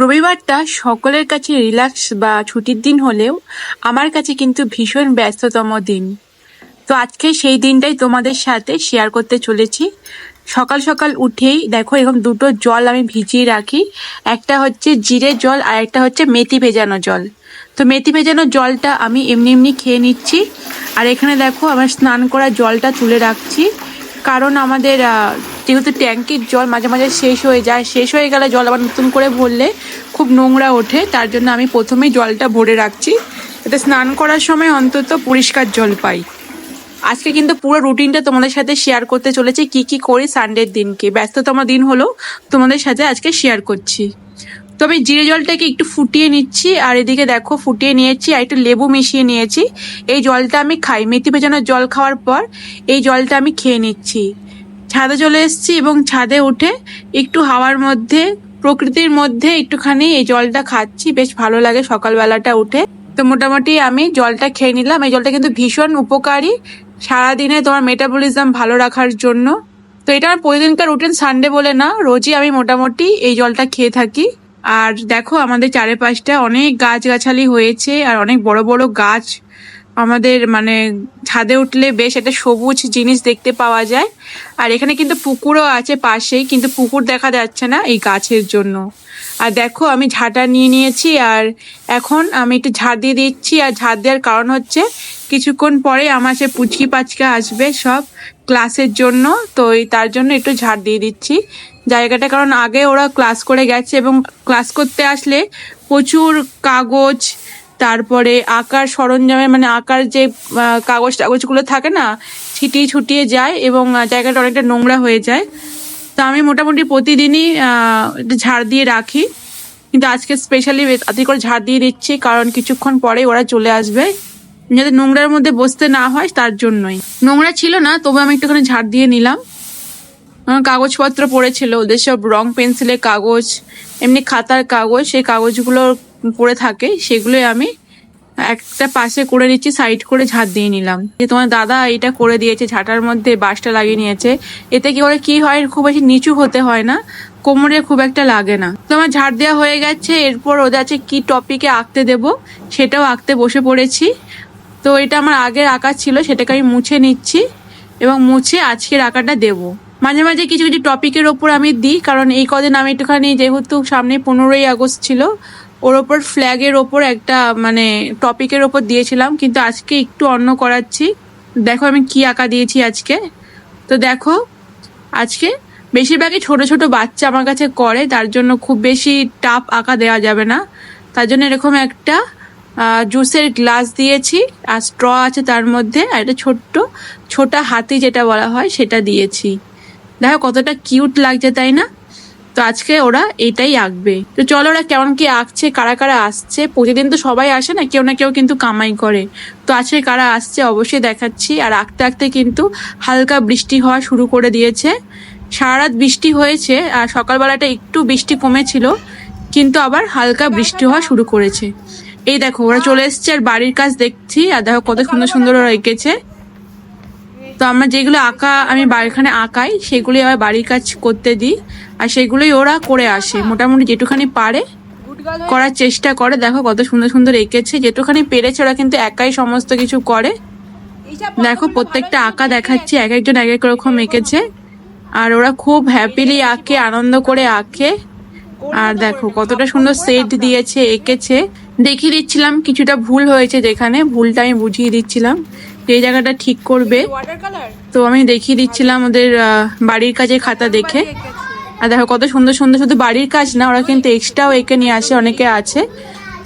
রবিবারটা সকলের কাছে রিল্যাক্স বা ছুটির দিন হলেও আমার কাছে কিন্তু ভীষণ ব্যস্ততম দিন। তো আজকে সেই দিনটাই তোমাদের সাথে শেয়ার করতে চলেছি। সকাল সকাল উঠেই দেখো এরকম দুটো জল আমি ভিজিয়ে রাখি। একটা হচ্ছে জিরে জল আর একটা হচ্ছে মেথি ভেজানো জল। তো মেথি ভেজানো জলটা আমি এমনি এমনি খেয়ে নিচ্ছি। আর এখানে দেখো আমার স্নান করা জলটা তুলে রাখছি। কারণ আমাদের যেহেতু ট্যাঙ্কির জল মাঝে মাঝে শেষ হয়ে যায়, শেষ হয়ে গেলে জল আবার নতুন করে ভরলে খুব নোংরা ওঠে, তার জন্য আমি প্রথমেই জলটা ভরে রাখছি। যাতে স্নান করার সময় অন্তত পরিষ্কার জল পাই। আজকে কিন্তু পুরো রুটিনটা তোমাদের সাথে শেয়ার করতে চলেছি, কি কি করি সানডের দিনকে। ব্যস্ততম দিন হলো, তোমাদের সাথে আজকে শেয়ার করছি। তো আমি জিরে জলটাকে একটু ফুটিয়ে নিচ্ছি, আর এদিকে দেখো ফুটিয়ে নিয়েছি, আর একটু লেবু মিশিয়ে নিয়েছি। এই জলটা আমি খাই। মেথি ভেজানো জল খাওয়ার পর এই জলটা আমি খেয়ে নিচ্ছি। ছাদে চলে এসেছি এবং ছাদে উঠে একটু হাওয়ার মধ্যে, প্রকৃতির মধ্যে একটুখানি এই জলটা খাচ্ছি। বেশ ভালো লাগে সকালবেলাটা উঠে। তো মোটামুটি আমি জলটা খেয়ে নিলাম। এই জলটা কিন্তু ভীষণ উপকারী সারাদিনে তোমার মেটাবলিজম ভালো রাখার জন্য। তো এটা আমার প্রতিদিনকার রুটিন সানডে বলে না, রোজই আমি মোটামুটি এই জলটা খেয়ে থাকি। আর দেখো আমাদের চারিপাশটা অনেক গাছগাছালি হয়েছে আর অনেক বড় বড় গাছ আমাদের মানে ছাদে উঠলে বেশ একটা সবুজ জিনিস দেখতে পাওয়া যায়। আর এখানে কিন্তু পুকুরও আছে পাশেই, কিন্তু পুকুর দেখা যাচ্ছে না এই গাছের জন্য। আর দেখো, আমি ঝাঁটা নিয়ে নিয়েছি, আর এখন আমি একটু ঝাড় দিয়ে দিচ্ছি, আর ঝাড় দেওয়ার কারণ হচ্ছে কিছুক্ষণ পরে আমার সে পুচকি পাচকা আসবে সব ক্লাসের জন্য, তো তার জন্য একটু ঝাড় দিয়ে দিচ্ছি। জায়গাটা, কারণ আগে ওরা ক্লাস করে গেছে এবং ক্লাস করতে আসলে প্রচুর কাগজ তারপরে আঁকার সরঞ্জামে মানে আঁকার যে কাগজ টাগজগুলো থাকে না, ছিটিয়ে ছুটিয়ে যায় এবং জায়গাটা অনেকটা নোংরা হয়ে যায়। তো আমি মোটামুটি প্রতিদিনই ঝাড় দিয়ে রাখি। কিন্তু আজকে স্পেশালি আদি করে ঝাড় দিয়ে দিচ্ছি, কারণ কিছুক্ষণ পরে ওরা চলে আসবে। যাতে নোংরার মধ্যে বসতে না হয়, তার জন্যই। নোংরা ছিল না, তবু আমি একটুখানি ঝাড় দিয়ে নিলাম। কাগজপত্র পড়েছিল, ওদের সব রং পেন্সিলের কাগজ, এমনি খাতার কাগজ, সেই কাগজগুলো পড়ে থাকে, সেগুলোই আমি একটা পাশে করে নিচ্ছি, সাইড করে ঝাঁট দিয়ে নিলাম। যে তোমার দাদা এটা করে দিয়েছে, ঝাঁটার মধ্যে বাঁশটা লাগিয়ে নিয়েছে, এতে কি করে কি হয়, খুব বেশি নিচু হতে হয় না, কোমরে খুব একটা লাগে না। তো আমার ঝাড় দেওয়া হয়ে গেছে, এরপর ওদের আছে কি টপিকে আঁকতে দেব, সেটাও আঁকতে বসে পড়েছি। তো এটা আমার আগের আঁকা ছিল, সেটাকে আমি মুছে নিচ্ছি এবং মুছে আজকের আঁকাটা দেব। মাঝে মাঝে কিছু কিছু টপিকের ওপর আমি দিই, কারণ এই কদিন আমি একটুখানি যেহেতু সামনে পনেরোই আগস্ট ছিল ওর ওপর ফ্ল্যাগের ওপর একটা মানে টপিকের ওপর দিয়েছিলাম, কিন্তু আজকে একটু অন্য করাচ্ছি। দেখো আমি কি আঁকা দিয়েছি আজকে। তো দেখো, আজকে বেশিরভাগই ছোট ছোট বাচ্চা আমার কাছে করে, তার জন্য খুব বেশি টাফ আঁকা দেওয়া যাবে না। তার জন্য এরকম একটা জুসের গ্লাস দিয়েছি, আর স্ট্র আছে তার মধ্যে, আর একটা ছোট্ট, ছোটা হাতি যেটা বলা হয়, সেটা দিয়েছি। দেখো কতটা কিউট লাগছে, তাই না? তো আজকে ওরা এটাই আঁকবে। তো চলো ওরা কেমন কি আঁকছে, কারা কারা আসছে, প্রতিদিন তো সবাই আসে না, কেউ না কেউ কিন্তু কামাই করে। তো আজকে কারা আসছে অবশ্যই দেখাচ্ছি। আর আঁকতে আঁকতে কিন্তু হালকা বৃষ্টি হওয়া শুরু করে দিয়েছে। সারা রাত বৃষ্টি হয়েছে, আর সকালবেলাটা একটু বৃষ্টি কমেছিল, কিন্তু আবার হালকা বৃষ্টি হওয়া শুরু করেছে। এই দেখো, ওরা চলে এসছে, আর বাড়ির কাজ দেখছি, আর দেখো কত সুন্দর সুন্দর ওরা এঁকেছে। তো আমার যেগুলো আঁকা, আমি বাড়িখানে আঁকাই সেগুলি আবার বাড়ির কাজ করতে দিই। আর সেগুলোই ওরা করে আসে। মোটামুটি যেটুখানি পারে করার চেষ্টা করে। দেখো কত সুন্দর সুন্দর এঁকেছে। যেটুখানি পেরেছে ওরা কিন্তু একাই সমস্ত কিছু করে। দেখো প্রত্যেকটা আঁকা দেখাচ্ছি। এক একজন এক এক রকম এঁকেছে। আর ওরা খুব হ্যাপিলি আঁকে, আনন্দ করে আঁকে। আর দেখো কতটা সুন্দর সেট দিয়েছে, এঁকেছে। দেখিয়ে দিচ্ছিলাম, কিছুটা ভুল হয়েছে যেখানে। ভুলটা আমি বুঝিয়ে দিচ্ছিলাম। যে জায়গাটা ঠিক করবে। তো আমি দেখিয়ে দিচ্ছিলাম ওদের বাড়ির কাজে খাতা দেখে। আর দেখো কত সুন্দর সুন্দর শুধু বাড়ির কাজ না ওরা কিন্তু এক্সট্রাও এঁকে নিয়ে আসে অনেকে আছে।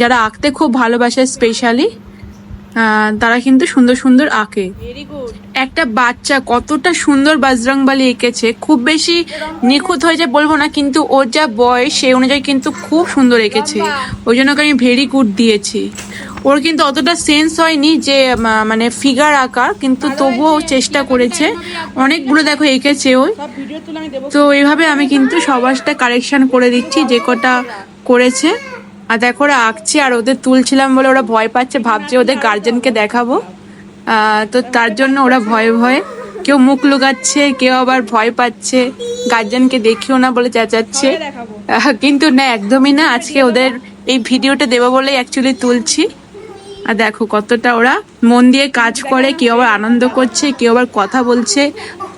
যারা আঁকতে খুব ভালোবাসে স্পেশালি তারা কিন্তু সুন্দর সুন্দর আঁকে। ভেরি গুড একটা বাচ্চা কতটা সুন্দর বাজরংবালি এঁকেছে, খুব বেশি নিখুঁত হয়েছে বলব না, কিন্তু ওর যা বয়স, সেই অনুযায়ী কিন্তু খুব সুন্দর এঁকেছে। ওই জন্য আমি ভেরি গুড দিয়েছি। ওর কিন্তু অতটা সেন্স হয়নি যে মানে ফিগার আঁকা কিন্তু তবুও চেষ্টা করেছে। অনেকগুলো দেখো এঁকেছে ওই তো এইভাবে আমি কিন্তু সবাসটা কারেকশান করে দিচ্ছি, যে কটা করেছে। আর দেখো ওরা আঁকছে, আর ওদের তুলছিলাম বলে ওরা ভয় পাচ্ছে, ভাবছে ওদের গার্জেনকে দেখাবো। তো তার জন্য ওরা ভয়ে ভয়ে কেউ মুখ লুকাচ্ছে কেউ আবার ভয় পাচ্ছে। গার্জেনকে দেখিও না বলে চেঁচাচ্ছে। কিন্তু না একদমই না। আজকে ওদের এই ভিডিওটা দেবো বলে অ্যাকচুয়ালি তুলছি। আর দেখো কতটা ওরা মন দিয়ে কাজ করে কেউ আবার আনন্দ করছে কেউ আবার কথা বলছে।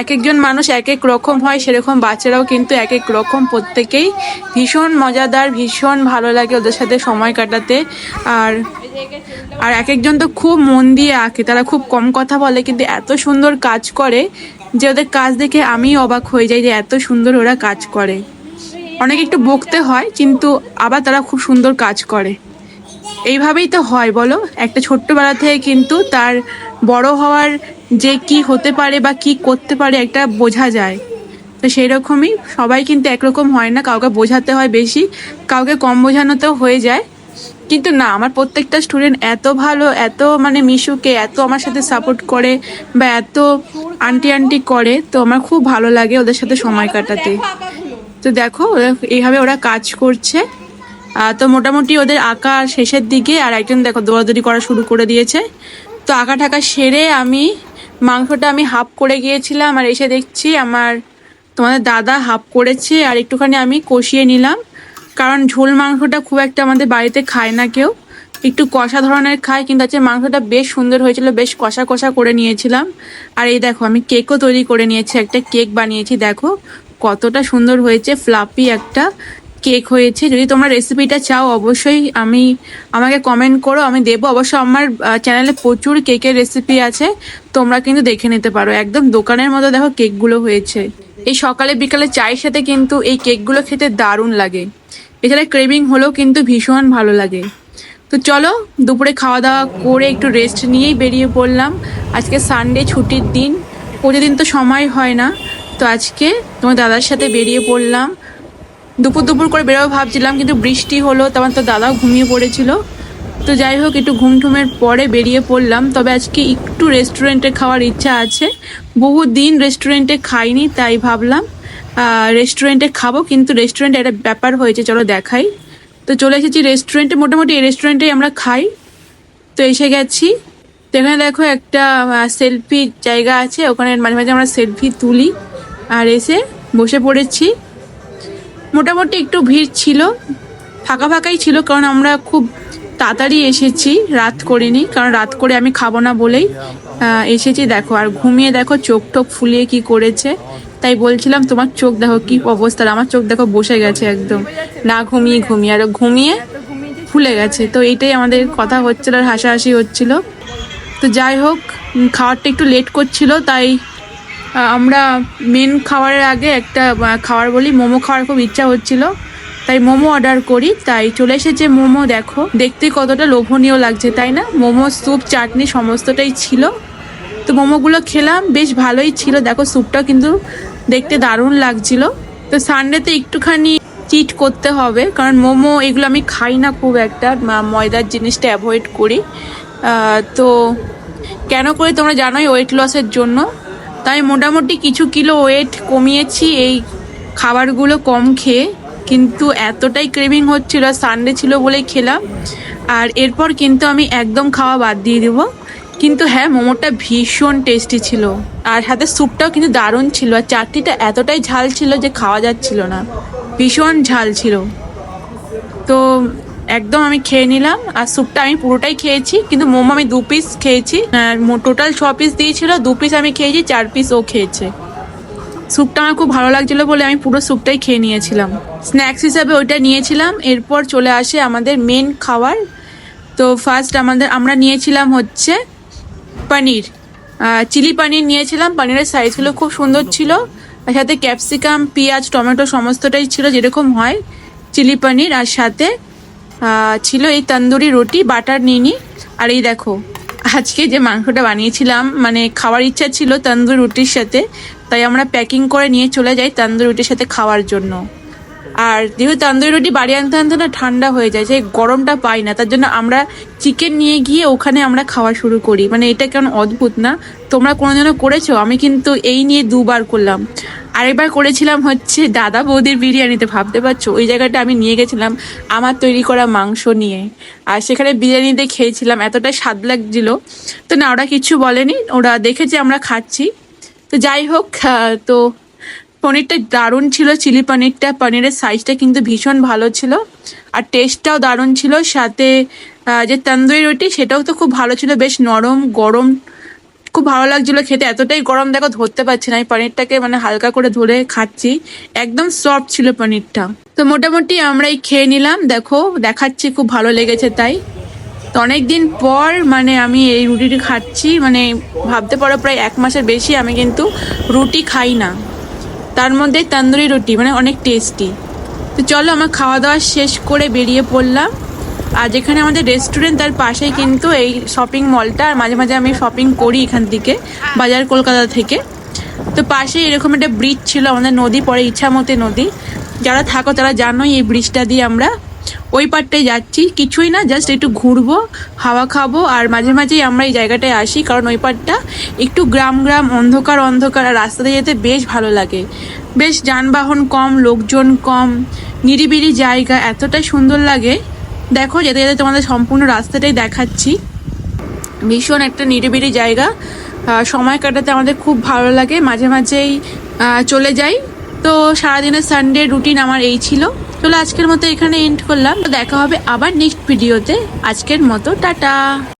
এক একজন মানুষ এক এক রকম হয় সেরকম বাচ্চারাও কিন্তু এক এক রকম প্রত্যেকেই। ভীষণ মজাদার ভীষণ ভালো লাগে ওদের সাথে সময় কাটাতে। আর আর এক একজন তো খুব মন দিয়ে আঁকে, তারা খুব কম কথা বলে, কিন্তু এত সুন্দর কাজ করে যে ওদের কাজ দেখে আমি অবাক হয়ে যাই যে এত সুন্দর ওরা কাজ করে। অনেক একটু বকতে হয়, কিন্তু আবার তারা খুব সুন্দর কাজ করে। এইভাবেই তো হয়, বলো? একটা ছোট্টবেলা থেকে কিন্তু তার বড় হওয়ার যে কি হতে পারে বা কি করতে পারে একটা বোঝা যায়। তো সেই রকমই সবাই কিন্তু একরকম হয় না, কাউকে বোঝাতে হয় বেশি, কাউকে কম বোঝানোতেও হয়ে যায়। কিন্তু না, আমার প্রত্যেকটা স্টুডেন্ট এত ভালো, এত মানে মিশুকে, এত আমার সাথে সাপোর্ট করে বা এত আন্টি আন্টি করে, তো আমার খুব ভালো লাগে ওদের সাথে সময় কাটাতে। তো দেখো, এইভাবে ওরা কাজ করছে। তো মোটামুটি ওদের আঁকা শেষের দিকে আর একজন দেখো দৌড়াদৌড়ি করা শুরু করে দিয়েছে। তো আঁকা ঠাকা সেরে আমি মাংসটা আমি হাফ করে গিয়েছিলাম আর এসে দেখছি আমার তোমাদের দাদা হাফ করেছে আর একটুখানি আমি কষিয়ে নিলাম। কারণ ঝোল মাংসটা খুব একটা আমাদের বাড়িতে খায় না কেউ। একটু কষা ধরনের খায়, কিন্তু আজকে মাংসটা বেশ সুন্দর হয়েছিল, বেশ কষা কষা করে নিয়েছিলাম। আর এই দেখো, আমি কেকও তৈরি করে নিয়েছি, একটা কেক বানিয়েছি, দেখো কতটা সুন্দর হয়েছে ফ্লাপি একটা কেক হয়েছে। যদি তোমরা রেসিপিটা চাও, অবশ্যই আমি, আমাকে কমেন্ট করো, আমি দেবো। অবশ্য আমার চ্যানেলে প্রচুর কেকের রেসিপি আছে, তোমরা কিন্তু দেখে নিতে পারো। একদম দোকানের মতো দেখো কেকগুলো হয়েছে। এই সকালে বিকালে চায়ের সাথে কিন্তু এই কেকগুলো খেতে দারুণ লাগে। এছাড়া ক্রেভিং হলেও কিন্তু ভীষণ ভালো লাগে। তো চলো, দুপুরে খাওয়া দাওয়া করে একটু রেস্ট নিয়েই বেরিয়ে পড়লাম। আজকে সানডে ছুটির দিন, প্রতিদিন তো সময় হয় না। তো আজকে তোমার দাদার সাথে বেরিয়ে পড়লাম। দুপুর দুপুর করে বেরোবো ভাবছিলাম, কিন্তু বৃষ্টি হলো, তখন তো দাদাও ঘুমিয়ে পড়েছিল। তো যাই হোক, একটু ঘুম ঠুমের পরে বেরিয়ে পড়লাম। তবে আজকে একটু রেস্টুরেন্টে খাওয়ার ইচ্ছা আছে। বহু দিন রেস্টুরেন্টে খাইনি, তাই ভাবলাম রেস্টুরেন্টে খাব, কিন্তু রেস্টুরেন্টে একটা ব্যাপার হয়েছে, চলো দেখাই। তো চলে এসেছি রেস্টুরেন্টে মোটামুটি এই রেস্টুরেন্টেই আমরা খাই। তো এসে গেছি। তো এখানে দেখো একটা সেলফি জায়গা আছে, ওখানে মাঝে মাঝে আমরা সেলফি তুলি। আর এসে বসে পড়েছি। মোটামুটি একটু ভিড় ছিল, ফাঁকা ফাঁকাই ছিল, কারণ আমরা খুব তাড়াতাড়ি এসেছি, রাত করিনি, কারণ রাত করে আমি খাব না বলেই এসেছি। দেখো, আর ঘুমিয়ে দেখো, চোখ টোক ফুলিয়ে কি করেছে। তাই বলছিলাম, তোমার চোখ দেখো কি অবস্থা? আমার চোখ দেখো বসে গেছে একদম। না ঘুমিয়ে ঘুমিয়ে। আর ঘুমিয়ে ফুলে গেছে। তো এটাই আমাদের কথা হচ্ছিল আর হাসাহাসি হচ্ছিল। তো যাই হোক খাবারটা একটু লেট করছিল, তাই আমরা মেন খাবারের আগে একটা খাবার বলি। মোমো খাওয়ার খুব ইচ্ছা হচ্ছিল। তাই মোমো অর্ডার করি। তাই চলে এসেছে মোমো, দেখো। দেখতে কতটা লোভনীয় লাগছে, তাই না? মোমো স্যুপ চাটনি, সমস্তটাই ছিল। তো মোমোগুলো খেলাম, বেশ ভালোই ছিল। দেখো স্যুপটা কিন্তু দেখতে দারুণ লাগছিল। তো সানডেতে একটুখানি চিট করতে হবে, কারণ মোমো এগুলো আমি খাই না খুব একটা ময়দার জিনিসটা অ্যাভয়েড করি। তো কেন করে তোমরা জানোই ওয়েট লসের জন্য। তাই মোটামুটি কিছু কিলো ওয়েট কমিয়েছি এই খাবারগুলো কম খেয়ে। কিন্তু এতটাই ক্রেভিং হচ্ছিল সানডে ছিল বলেই খেলাম। আর এরপর কিন্তু আমি একদম খাওয়া বাদ দিয়ে দেবো। কিন্তু হ্যাঁ মোমোটা ভীষণ টেস্টি ছিল। আর সাথে স্যুপটাও কিন্তু দারুণ ছিল। আর চাটনিটা এতটাই ঝাল ছিল যে খাওয়া যাচ্ছিল না। ভীষণ ঝাল ছিল। তো একদম আমি খেয়ে নিলাম। আর স্যুপটা আমি পুরোটাই খেয়েছি, কিন্তু মোমো আমি দু পিস খেয়েছি। টোটাল ছ পিস দিয়েছিল। দু পিস আমি খেয়েছি, চার পিস ও খেয়েছে। স্যুপটা আমার খুব ভালো লাগছিল বলে আমি পুরো স্যুপটাই খেয়ে নিয়েছিলাম। স্ন্যাক্স হিসাবে ওইটা নিয়েছিলাম। এরপর চলে আসে আমাদের মেন খাবার তো ফার্স্ট আমাদের, আমরা নিয়েছিলাম হচ্ছে পনির। চিলি পানির নিয়েছিলাম, পনিরের সাইজগুলো খুব সুন্দর ছিল। আর সাথে ক্যাপসিকাম পেঁয়াজ, টমেটো সমস্তটাই ছিল, যেরকম হয় চিলি পনির। আর সাথে ছিল এই তন্দুরি রুটি, বাটার নিনি। আর এই দেখো, আজকে যে মাংসটা বানিয়েছিলাম মানে খাওয়ার ইচ্ছা ছিল তন্দুরি রুটির সাথে। তাই আমরা প্যাকিং করে নিয়ে চলে যাই তন্দুরি রুটির সাথে খাওয়ার জন্য। আর যেহেতু তন্দুরি রুটি বাড়ি আনতে আনতে না ঠান্ডা হয়ে যায়, সেই গরমটা পাই না, তার জন্য আমরা চিকেন নিয়ে গিয়ে ওখানে আমরা খাওয়া শুরু করি। মানে এটা কেমন অদ্ভুত না? তোমরা কোনোদিনও করেছ? আমি কিন্তু এই নিয়ে দুবার করলাম। আরেকবার করেছিলাম হচ্ছে দাদা বৌদির বিরিয়ানিতে, ভাবতে পারছ? ওই জায়গাটা আমি নিয়ে গেছিলাম আমার তৈরি করা মাংস নিয়ে। আর সেখানে বিরিয়ানিতে খেয়েছিলাম এতটাই স্বাদ লাগছিল। তো না, ওরা কিচ্ছু বলেনি, ওরা দেখেছে, আমরা খাচ্ছি। তো যাই হোক তো পনিরটা দারুণ ছিল, চিলি পনিরটা, পনিরের সাইজটা কিন্তু ভীষণ ভালো ছিল। আর টেস্টটাও দারুণ ছিল, সাথে যে তন্দুরি রুটি সেটাও তো খুব ভালো ছিল, বেশ নরম, গরম। খুব ভালো লাগছিল খেতে, এতটাই গরম দেখো ধরতে পারছি না, আমি পনিরটাকে মানে হালকা করে ধরে খাচ্ছি। একদম সফট ছিল পনিরটা। তো মোটামুটি আমরাই খেয়ে নিলাম, দেখো, দেখাচ্ছি, খুব ভালো লেগেছে তাই। তো অনেকদিন পর মানে আমি এই রুটিটি খাচ্ছি মানে ভাবতে পারো প্রায় এক মাসের বেশি আমি কিন্তু রুটি খাই না। তার মধ্যে তান্দুরি রুটি মানে অনেক টেস্টি তো চলো, আমার খাওয়া দাওয়া শেষ করে বেরিয়ে পড়লাম। আর যেখানে আমাদের রেস্টুরেন্ট তার পাশেই কিন্তু এই শপিং মলটা আর মাঝে মাঝে আমি শপিং করি এখান থেকে, বাজার কলকাতা থেকে। তো পাশে এরকম একটা ব্রিজ ছিল, আমাদের নদী, পরে ইচ্ছামতে নদী। যারা থাকো, তারা জানোই এই ব্রিজটা দিয়ে আমরা ওই পারটায় যাচ্ছি। কিছুই না জাস্ট একটু ঘুরবো, হাওয়া খাব, আর মাঝে মাঝেই আমরা এই জায়গাটায় আসি, কারণ ওই পারটা একটু গ্রাম গ্রাম, অন্ধকার অন্ধকার, আর রাস্তাতে যেতে বেশ ভালো লাগে। বেশ যানবাহন কম, লোকজন কম, নিরিবিলি জায়গা, এতটাই সুন্দর লাগে। দেখো, যেতে যেতে তোমাদের সম্পূর্ণ রাস্তাটাই দেখাচ্ছি। ভীষণ একটা নিরিবিলি জায়গা। সময় কাটাতে আমাদের খুব ভালো লাগে। মাঝে মাঝেই চলে যাই। তো সারাদিনের সানডে রুটিন আমার এই ছিল। চলো আজকের মতো এখানে এন্ড করলাম। তো দেখা হবে আবার নেক্সট ভিডিওতে আজকের মতো, টাটা।